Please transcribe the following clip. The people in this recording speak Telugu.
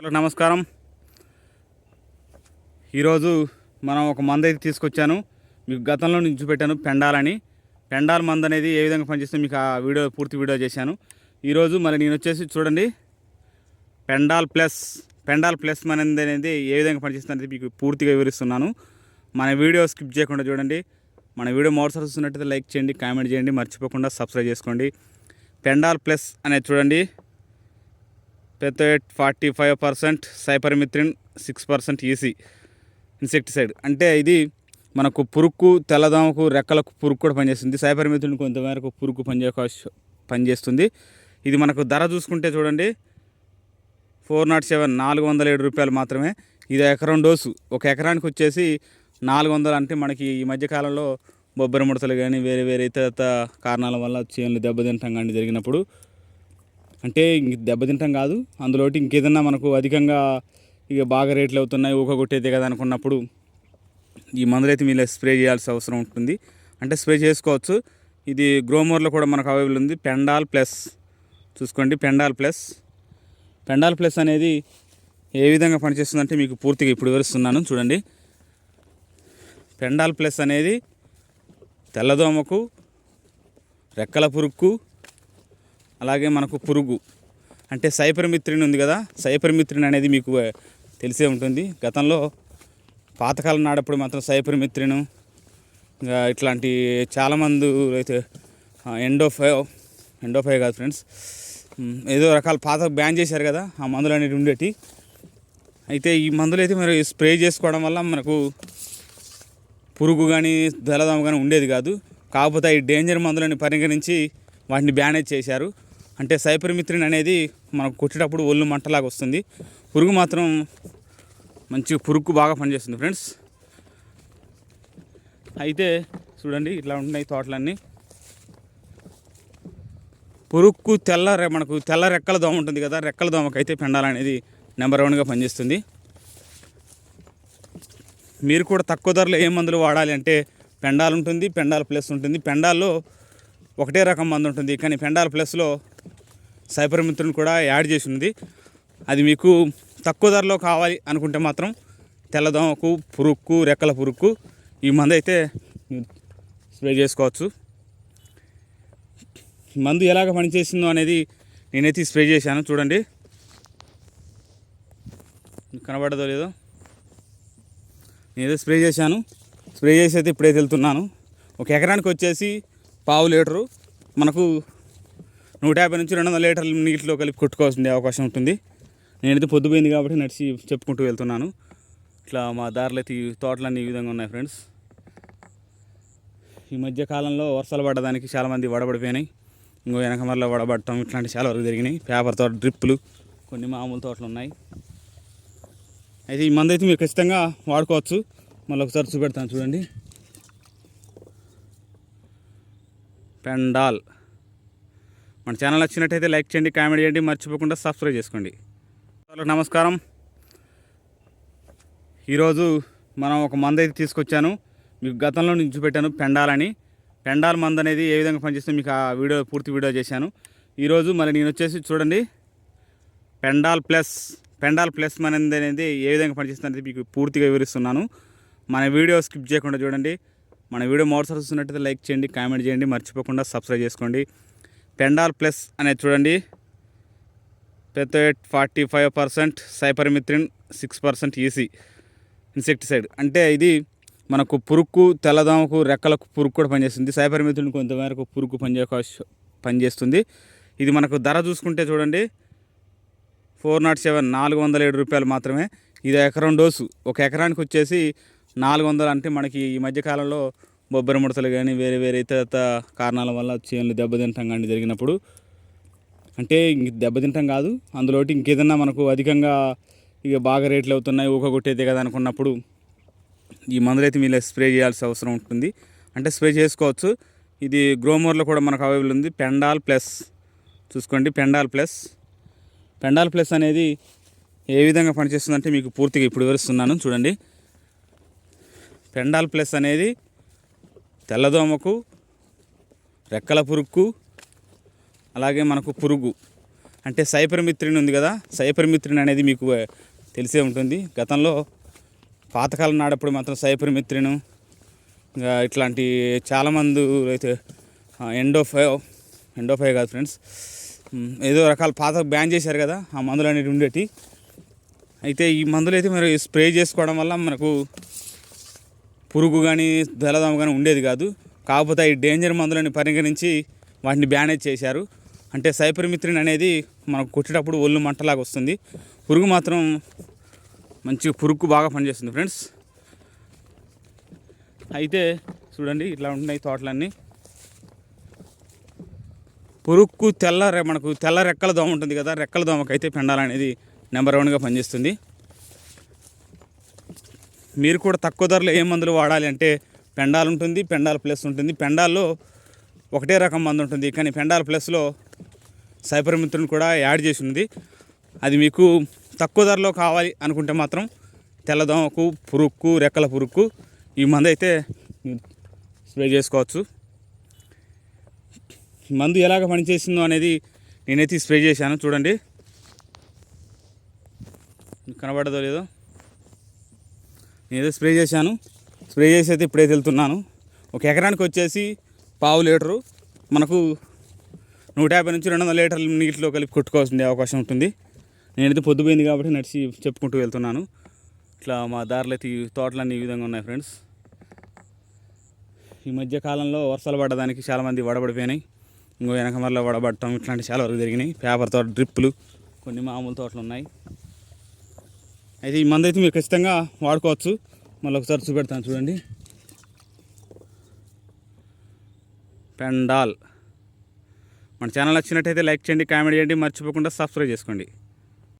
హలో నమస్కారం. ఈరోజు మనం ఒక మంద అయితే తీసుకొచ్చాను. మీకు గతంలో నుంచి పెట్టాను పెండాలని. పెండాల మంద అనేది ఏ విధంగా పనిచేస్తుందో మీకు ఆ వీడియో పూర్తి వీడియో చేశాను. ఈరోజు మరి నేను వచ్చేసి చూడండి. పెండాల్ ప్లస్ పెండాల్ ప్లస్ అనేది అనేది ఏ విధంగా పనిచేస్తుంది అనేది మీకు పూర్తిగా వివరిస్తున్నాను. మన వీడియో స్కిప్ చేయకుండా చూడండి. మన వీడియో మోటార్ చూస్తున్నట్టయితే లైక్ చేయండి కామెంట్ చేయండి. మర్చిపోకుండా సబ్స్క్రైబ్ చేసుకోండి. పెండాల్ ప్లస్ అనేది చూడండి. పెథోయిట్ forty five percent cypermethrin six percent EC insecticide. అంటే ఇది మనకు పురుక్కు తెల్లదోమకు రెక్కలకు పురుగు కూడా పనిచేస్తుంది. సైపర్మిత్రిన్ కొంతమేరకు పురుగు పనిచే పనిచేస్తుంది. ఇది మనకు ధర చూసుకుంటే చూడండి ఫోర్ నాట్ సెవెన్ నాలుగు వందల ఏడు రూపాయలు మాత్రమే. ఇది ఎకరం డోసు. ఒక ఎకరానికి వచ్చేసి నాలుగు వందలు అంటే మనకి ఈ మధ్యకాలంలో బొబ్బరి ముడతలు కానీ వేరే వేరే ఇతర కారణాల వల్ల చేనులు దెబ్బతింటాం కానీ జరిగినప్పుడు అంటే ఇంక దెబ్బతింటాం కాదు. అందులోటి ఇంకేదన్నా మనకు అధికంగా ఇక బాగా రేట్లు అవుతున్నాయి ఊక కొట్టేదే కదా అనుకున్నప్పుడు ఈ మందులు అయితే మీరు స్ప్రే చేయాల్సిన అవసరం ఉంటుంది. అంటే స్ప్రే చేసుకోవచ్చు. ఇది గ్రోమోర్లో కూడా మనకు అవైలబుల్ ఉంది. Pendal plus. చూసుకోండి పెండాల్ ప్లస్. పెండాల్ ప్లస్ అనేది ఏ విధంగా పనిచేస్తుందంటే మీకు పూర్తిగా ఇప్పుడు వివరిస్తున్నాను. చూడండి. పెండాల్ ప్లస్ అనేది తెల్లదోమకు రెక్కల పురుక్కు అలాగే మనకు పురుగు. అంటే సైపర్మిత్రిన్ ఉంది కదా సైపర్మిత్రిన్ అనేది మీకు తెలిసే ఉంటుంది. గతంలో పాతకాలం నాడప్పుడు మాత్రం సైపరిమిత్రిను ఇంకా ఇట్లాంటి చాలామంది అయితే ఎండోఫై ఎండోఫై కాదు ఫ్రెండ్స్. ఏదో రకాల పాత బ్యాన్ చేశారు కదా ఆ మందులు అనేవి ఉండేటి. అయితే ఈ మందులు అయితే మరి స్ప్రే చేసుకోవడం వల్ల మనకు పురుగు కానీ దళదమ కానీ ఉండేది కాదు. కాకపోతే ఈ డేంజర్ మందులని పరిగణించి వాటిని బ్యానేజ్ చేశారు. అంటే సైపరిమిత్రిన్ అనేది మనకు కొట్టేటప్పుడు ఒళ్ళు మంటలాగా వస్తుంది. పురుగు మాత్రం మంచి పురుగు బాగా పనిచేస్తుంది ఫ్రెండ్స్. అయితే చూడండి ఇట్లా ఉన్నాయి తోటలన్నీ. పురుక్కు తెల్ల రె- మనకు తెల్ల రెక్కల దోమ ఉంటుంది కదా రెక్కల దోమకైతే పెండాలనేది నెంబర్ వన్గా పనిచేస్తుంది. మీరు కూడా తక్కువ ధరలో ఏ మందులు వాడాలి అంటే పెండాలు ఉంటుంది పెండాల ప్లస్ ఉంటుంది. పెండాల్లో ఒకటే రకం మందు ఉంటుంది కానీ పెండాల ప్లస్లో సైబర్ మిత్రుని కూడా యాడ్ చేసి ఉంది అది మీకు తక్కువ ధరలో కావాలి అనుకుంటే మాత్రం తెల్లదోమకు పురుక్కు రెక్కల పురుక్కు ఈ మందు అయితే స్ప్రే చేసుకోవచ్చు. మందు ఎలాగ పనిచేసిందో అనేది నేనైతే స్ప్రే చేశాను. చూడండి. కనబడదో లేదో? నేనేదో స్ప్రే చేశాను. స్ప్రే చేసి అయితే ఇప్పుడే వెళ్తున్నాను. ఒక ఎకరానికి వచ్చేసి పావు లీటరు. మనకు నూట యాభై నుంచి రెండు వందల లీటర్లు నీటిలో కలిపి కొట్టుకోవాల్సిన అవకాశం ఉంటుంది. నేనైతే పొద్దుపోయింది కాబట్టి నడిచి చెప్పుకుంటూ వెళ్తున్నాను. ఇట్లా మా దారిలో అయితే తోటలన్నీ ఈ విధంగా ఉన్నాయి ఫ్రెండ్స్. ఈ మధ్య కాలంలో వర్షాలు పడడానికి చాలామంది వడబడిపోయినాయి. ఇంకో వెనక మరల వడబడటం ఇట్లాంటివి చాలా వరకు జరిగినాయి. పేపర్ తోట డ్రిప్పులు కొన్ని మామూలు తోటలు ఉన్నాయి. అయితే ఈ మందు అయితే మీరు ఖచ్చితంగా వాడుకోవచ్చు. మళ్ళీ ఒకసారి చూపెడతాను చూడండి. పెండాల్. మన ఛానల్ నచ్చినట్టయితే లైక్ చేయండి కామెంట్ చేయండి మర్చిపోకుండా సబ్స్క్రైబ్ చేసుకోండి. హలో నమస్కారం. ఈరోజు మనం ఒక మందు అయితే తీసుకొచ్చాను. మీకు గతంలో నుంచి పెట్టాను పెండాలని. పెండాల్ మందు అనేది ఏ విధంగా పనిచేస్తుందో మీకు ఆ వీడియో పూర్తి వీడియో చేశాను. ఈరోజు మరి నేను వచ్చేసి చూడండి. పెండాల్ ప్లస్ పెండాల్ ప్లస్ అనేది అనేది ఏ విధంగా పనిచేస్తుంది అనేది మీకు పూర్తిగా వివరిస్తున్నాను. మన వీడియో స్కిప్ చేయకుండా చూడండి. మన వీడియో మోటార్ చూస్తున్నట్టయితే లైక్ చేయండి కామెంట్ చేయండి మర్చిపోకుండా సబ్స్క్రైబ్ చేసుకోండి. పెండాల్ ప్లస్ అనేది చూడండి. పెథోయిట్ forty five percent cypermethrin six percent EC insecticide అంటే ఇది మనకు పురుక్కు తెల్లదోమకు రెక్కలకు పురుగు కూడా పనిచేస్తుంది. సైపర్మిత్రుని కొంతమేరకు పురుగు పనిచే పనిచేస్తుంది. ఇది మనకు ధర చూసుకుంటే చూడండి. ఫోర్ నాట్ సెవెన్ నాలుగు వందల ఏడు రూపాయలు మాత్రమే. ఇది ఎకరం డోసు. ఒక ఎకరానికి వచ్చేసి నాలుగు వందలు అంటే మనకి ఈ మధ్యకాలంలో బొబ్బరి ముడతలు కానీ వేరే వేరే ఇతర కారణాల వల్ల చేనులు దెబ్బతింటాం కానీ జరిగినప్పుడు అంటే ఇంక దెబ్బతింటాం కాదు అందులోటి ఇంకేదన్నా మనకు అధికంగా ఇక బాగా రేట్లు అవుతున్నాయి ఊక కొట్టేదే కదా అనుకున్నప్పుడు ఈ మందులు అయితే మీరు స్ప్రే చేయాల్సిన అవసరం ఉంటుంది. అంటే స్ప్రే చేసుకోవచ్చు. ఇది గ్రోమోర్లో కూడా మనకు అవైలబుల్ ఉంది. పెండాల్ ప్లస్. చూసుకోండి పెండాల్ ప్లస్. పెండాల్ ప్లస్ అనేది ఏ విధంగా పనిచేస్తుందంటే మీకు పూర్తిగా ఇప్పుడు వివరిస్తున్నాను. చూడండి. పెండాల్ ప్లస్ అనేది తెల్లదోమకు రెక్కల పురుక్కు అలాగే మనకు పురుగు. అంటే సైపర్మిత్రిన్ ఉంది కదా సైపర్మిత్రిన్ అనేది మీకు తెలిసే ఉంటుంది. గతంలో పాతకాలం నాడప్పుడు మాత్రం సైపరిమిత్రిను ఇంకా ఇట్లాంటి చాలామంది అయితే ఎండో ఫైవ్ కాదు ఫ్రెండ్స్ ఏదో రకాల పాత బ్యాన్ చేశారు కదా ఆ మందులు అనేవి ఉండేటి. అయితే ఈ మందులు అయితే మరి స్ప్రే చేసుకోవడం వల్ల మనకు పురుగు కానీ తెల్లదోమ కానీ ఉండేది కాదు. కాకపోతే ఈ డేంజర్ మందులని పరిగణించి వాటిని బ్యానేజ్ చేశారు. అంటే సైపర్మిత్రిన్ అనేది మనకు కొట్టేటప్పుడు ఒళ్ళు మంటలాగా వస్తుంది. పురుగు మాత్రం మంచిగా పురుగు బాగా పనిచేస్తుంది ఫ్రెండ్స్. అయితే చూడండి ఇట్లా ఉన్నాయి తోటలన్నీ. పురుక్కు తెల్ల రె- మనకు తెల్ల రెక్కల దోమ ఉంటుంది కదా రెక్కల దోమకైతే పెండాలనేది నెంబర్ వన్గా పనిచేస్తుంది. మీరు కూడా తక్కువ ధరలో ఏ మందులు వాడాలి అంటే పెండాల్ ఉంటుంది పెండాల్ ప్లస్ ఉంటుంది. పెండాల్లో ఒకటే రకం మందు ఉంటుంది. కానీ పెండాల్ ప్లస్లో సైపర్ మిత్రుని కూడా యాడ్ చేసి ఉంది. అది మీకు తక్కువ ధరలో కావాలి అనుకుంటే మాత్రం తెల్లదోమకు పురుక్కు రెక్కల పురుక్కు ఈ మందు అయితే స్ప్రే చేసుకోవచ్చు. మందు ఎలాగ పనిచేసిందో అనేది నేనైతే స్ప్రే చేశాను. చూడండి. కనబడదో లేదో. నేనేదో స్ప్రే చేశాను. స్ప్రే చేసి అయితే ఇప్పుడైతే వెళ్తున్నాను ఒక ఎకరానికి వచ్చేసి పావు లీటరు. మనకు నూట యాభై నుంచి రెండు వందల లీటర్లు నీటిలో కలిపి కొట్టుకోవాల్సిన అవకాశం ఉంటుంది. నేనైతే పొద్దుపోయింది కాబట్టి నడిచి చెప్పుకుంటూ వెళ్తున్నాను. ఇట్లా మా దారిలో అయితే తోటలన్నీ ఈ విధంగా ఉన్నాయి ఫ్రెండ్స్. ఈ మధ్య కాలంలో వర్షాలు పడడానికి చాలామంది వడబడిపోయినాయి. ఇంకో వెనక మరలో వడబడటం ఇట్లాంటి చాలా వరకు జరిగినాయి. పేపర్ తోట డ్రిప్పులు కొన్ని మామూలు తోటలు ఉన్నాయి. అయితే ఈ మందు అయితే మీరు ఖచ్చితంగా వాడుకోవచ్చు. మళ్ళీ ఒకసారి చూపెడతాను చూడండి. పెండాల్. మన ఛానల్ వచ్చినట్టయితే లైక్ చేయండి కామెంట్ చేయండి. మర్చిపోకుండా సబ్స్క్రైబ్ చేసుకోండి.